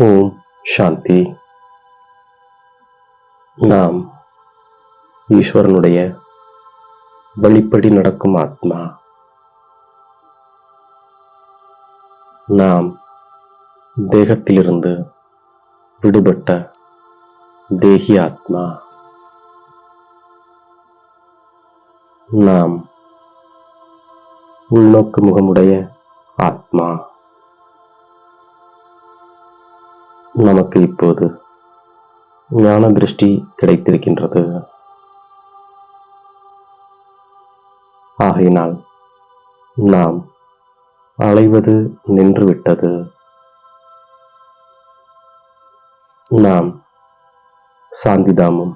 ஓம் சாந்தி நாம் ஈஸ்வரனுடைய வழிப்படி நடக்கும் ஆத்மா நாம் தேகத்திலிருந்து விடுபட்ட தேகி ஆத்மா நாம் உள்நோக்கு முகமுடைய ஆத்மா நமக்கு இப்போது ஞான திருஷ்டி கிடைத்திருக்கின்றது. ஆகையினால் நாம் அலைவது நின்றுவிட்டது. நாம் சாந்திதாமம்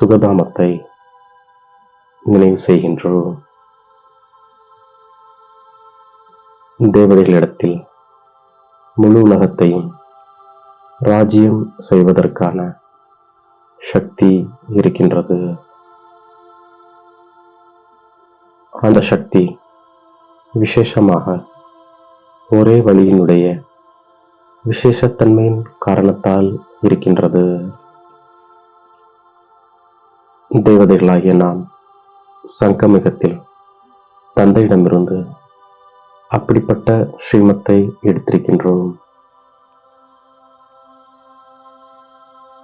சுகதாமத்தை நினைவு செய்கின்றோம். தேவதைகளிடத்தில் முழு உலகத்தையும் ராஜ்யம் செய்வதற்கான சக்தி இருக்கின்றது. அந்த சக்தி விசேஷமாக ஒரே வழியினுடைய விசேஷத்தன்மையின் காரணத்தால் இருக்கின்றது. தேவதைகளாகிய நாம் சங்கமிகத்தில் தந்தையிடமிருந்து அப்படிப்பட்ட ஸ்ரீமத்தை எடுத்திருக்கின்றோம்.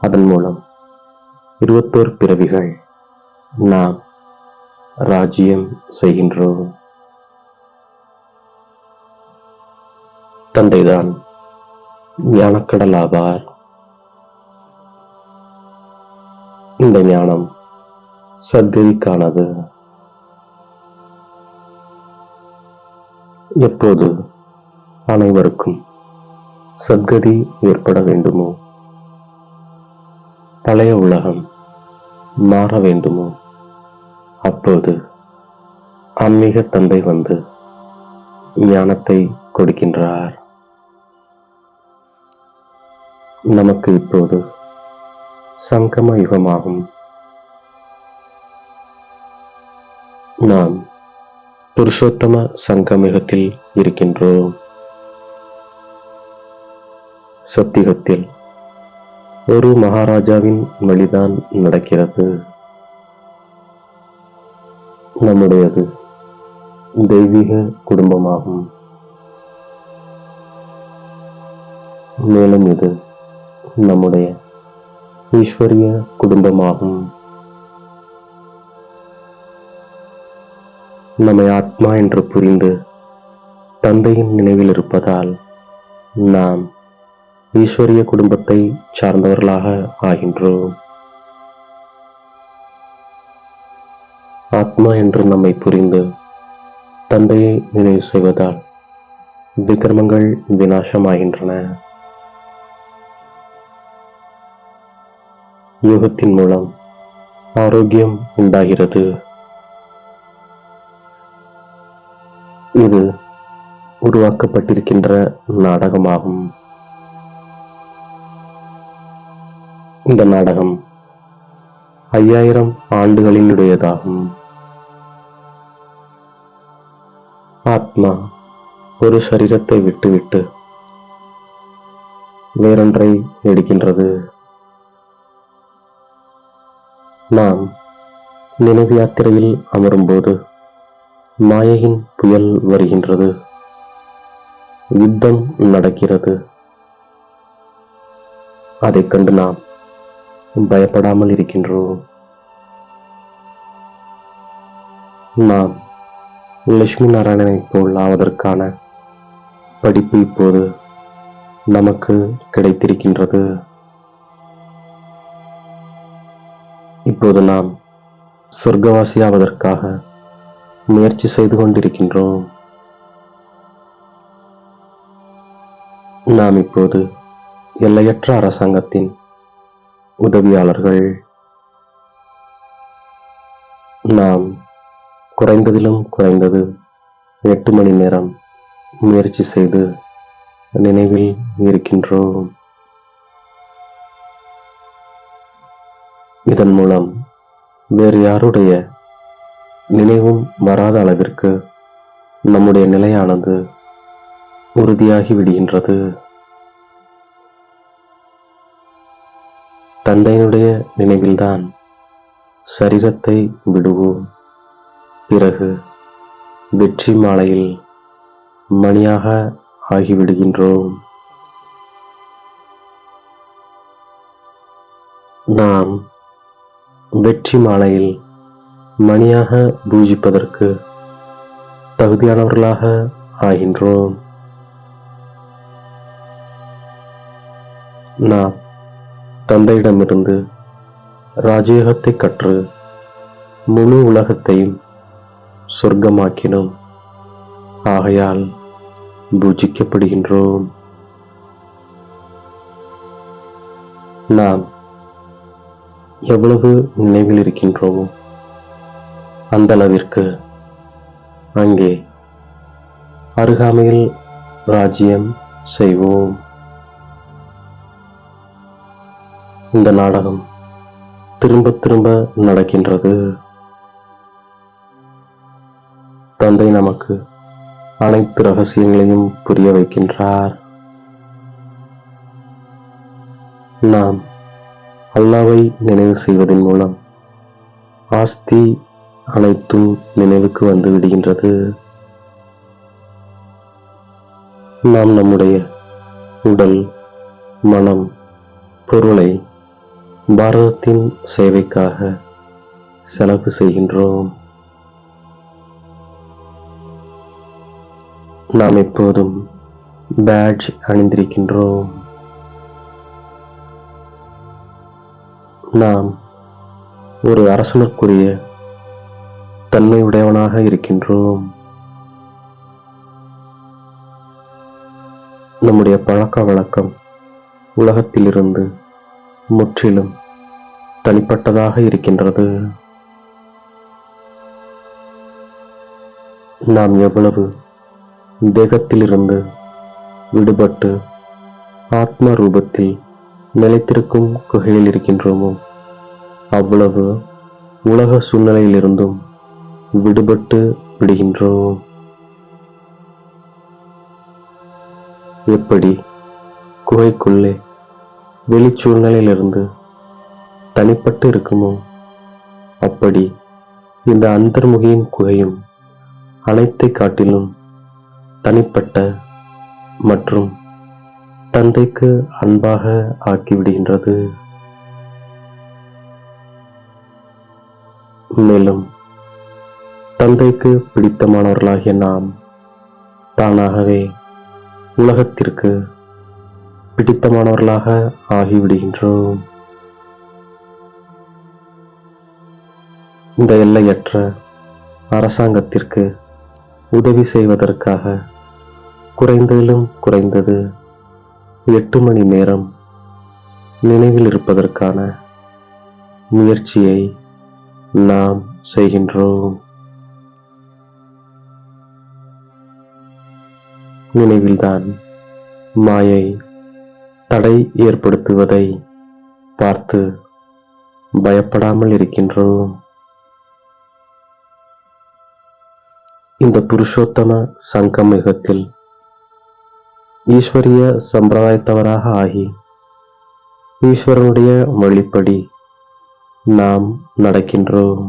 அதன் மூலம் இருபத்தோரு பிறவிகள் நாம் ராஜ்யம் செய்கின்றோம். தந்தைதான் ஞானக்கடல் ஆவார். இந்த ஞானம் சத்கதிக்கானது எப்போது அனைவருக்கும் சத்கதி ஏற்பட வேண்டுமோ? பழைய உலகம் மாற வேண்டுமோ? அப்போது ஆன்மீக தந்தை வந்து ஞானத்தை கொடுக்கின்றார். நமக்கு இப்போது சங்கம யுகமாகும். நாம் புருஷோத்தம சங்கமிகத்தில் இருக்கின்றோம். சத்தியத்தில் ஒரு மகாராஜாவின் வழிதான் நடக்கிறது. நம்முடையது தெய்வீக குடும்பமாகும். மேலும் இது நம்முடைய ஈஸ்வரிய குடும்பமாகும். நம்மை ஆத்மா என்று புரிந்து தந்தையின் நினைவில் இருப்பதால் நாம் ஈஸ்வரிய குடும்பத்தை சார்ந்தவர்களாக ஆகின்றோம். ஆத்மா என்று நம்மை புரிந்து தந்தையை நினைவு செய்வதால் விக்ரமங்கள் விநாசமாகின்றன. யோகத்தின் மூலம் ஆரோக்கியம் உண்டாகிறது. இது உருவாக்கப்பட்டிருக்கின்ற நாடகமாகும். இந்த நாடகம் ஐயாயிரம் ஆண்டுகளினுடையதாகும். ஆத்மா ஒரு சரீரத்தை விட்டுவிட்டு வேறொன்றை எடுக்கின்றது. நாம் நினைவு யாத்திரையில் அமரும்போது மாயையின் புயல் வருகின்றது. யுத்தம் நடக்கிறது. அதைக் கண்டு நாம் பயப்படாமல் இருக்கின்றோம் நாம் லட்சுமி நாராயணனை போல் ஆவதற்கான படிப்பு இப்போது நமக்கு கிடைத்திருக்கின்றது. இப்போது நாம் சொர்க்கவாசியாவதற்காக முயற்சி செய்து கொண்டிருக்கின்றோம். நாம் இப்போது எல்லையற்ற அரசாங்கத்தின் உதவியாளர்கள். நாம் குறைந்ததிலும் குறைந்தது எட்டு மணி நேரம் முயற்சி செய்து நினைவில் இருக்கின்றோம். இதன் மூலம் வேறு யாருடைய நினைவும் வராத அளவிற்கு நம்முடைய நிலையானது உறுதியாகி விடுகின்றது. தந்தையினுடைய நினைவில்தான் சரீரத்தை விடுவோம். பிறகு வெற்றி மாலையில் மணியாக ஆகிவிடுகின்றோம். நாம் வெற்றி மாலையில் மணியாக பூஜிப்பதற்கு தகுதியானவர்களாக ஆகின்றோம். நாம் தந்தையிடமிருந்து ராஜயோகத்தை கற்று முழு உலகத்தையும் சொர்க்கமாக்கினோம். ஆகையால் பூஜிக்கப்படுகின்றோம். நாம் எவ்வளவு நினைவில் இருக்கின்றோமோ அந்த அளவிற்கு அங்கே அருகாமையில் ராஜ்யம் செய்வோம். இந்த நாடகம் திரும்ப திரும்ப நடக்கின்றது. தந்தை நமக்கு அனைத்து ரகசியங்களையும் புரிய வைக்கின்றார். நாம் அல்லாவை நினைவு செய்வதன் மூலம் ஆஸ்தி அனைத்தும் நினைவுக்கு வந்து விடுகின்றது. நாம் நம்முடைய உடல் மனம் பொருளை பாரதத்தின் சேவைக்காக செலவு செய்கின்றோம். நாம் எப்போதும் பேட்ஜ் அணிந்திருக்கின்றோம். நாம் ஒரு அரசனுக்குரிய தன்மை உடையவனாக இருக்கின்றோம். நம்முடைய பழக்க வழக்கம் உலகத்திலிருந்து முற்றிலும் தனிப்பட்டதாக இருக்கின்றது. நாம் எவ்வளவு தேகத்திலிருந்து விடுபட்டு ஆத்ம ரூபத்தில் நிலைத்திருக்கும் குகையில் இருக்கின்றோமோ அவ்வளவு உலக சூழ்நிலையிலிருந்தும் விடுபட்டு விடுகின்றோம். எப்படி குகைக்குள்ளே வெளிச்சூழ்நிலையிலிருந்து தனிப்பட்டு இருக்குமோ? அப்படி இந்த அந்தர்முகியின் குகையும் அனைத்தை காட்டிலும் தனிப்பட்ட மற்றும் தந்தைக்கு அன்பாக ஆக்கிவிடுகின்றது. மேலும் தந்தைக்கு பிடித்தமானவர்களாகிய நாம் தானாகவே உலகத்திற்கு பிடித்தமானவர்களாக ஆகிவிடுகின்றோம். இந்த எல்லையற்ற அரசாங்கத்திற்கு உதவி செய்வதற்காக குறைந்ததிலும் குறைந்தது எட்டு மணி நேரம் நினைவில் இருப்பதற்கான முயற்சியை நாம் செய்கின்றோம். நினைவில்தான் மாயை தடை ஏற்படுத்துவதை பார்த்து பயப்படாமல் இருக்கின்றோம். இந்த புருஷோத்தம சங்கமிகத்தில் ஈஸ்வரிய சம்பிரதாயத்தவராக ஆகி ஈஸ்வரனுடைய வழிப்படி நாம் நடக்கின்றோம்.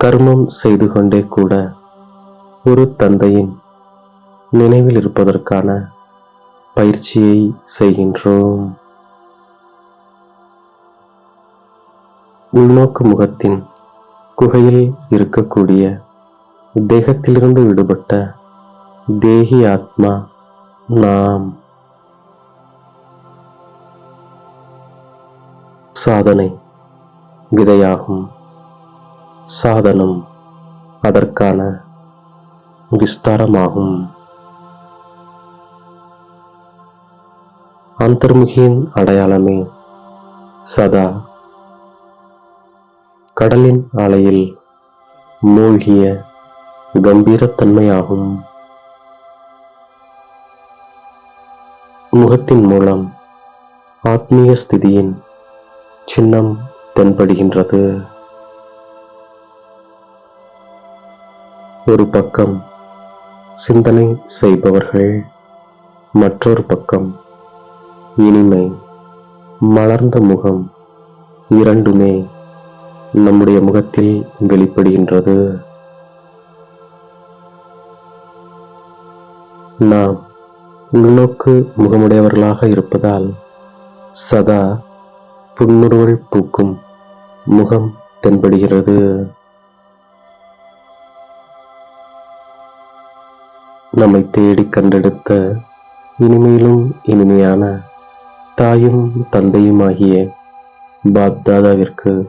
கர்மம் செய்து கொண்டே கூட ஒரு தந்தையின் நினைவில் இருப்பதற்கான பயிற்சியை செய்கின்றோம். உள்நோக்கு முகத்தின் குகையில் இருக்கக்கூடிய தேகத்திலிருந்து விடுபட்ட தேகி ஆத்மா நாம். சாதனை விதையாகும் சாதனம் அதற்கான விஸ்தாரமாகும். அந்தர்முகியின் அடையாளமே சதா கடலின் அலையில் மூழ்கிய கம்பீரத்தன்மையாகும். முகத்தின் மூலம் ஆத்மீய ஸ்திதியின் சின்னம் தென்படுகின்றது. ஒரு பக்கம் சிந்தனை செய்பவர்கள் மற்றொரு பக்கம் இனிமை மலர்ந்த முகம் இரண்டுமே நம்முடைய முகத்தில் வெளிப்படுகின்றது. நாம் உள்நோக்கு முகமுடையவர்களாக இருப்பதால் சதா புன்முறுவல் பூக்கும் முகம் தென்படுகிறது. நம்மை தேடி கண்டெடுத்த இனிமையிலும் இனிமையான தாயும் தந்தையுமாகிய பாப்தாதாவிற்கு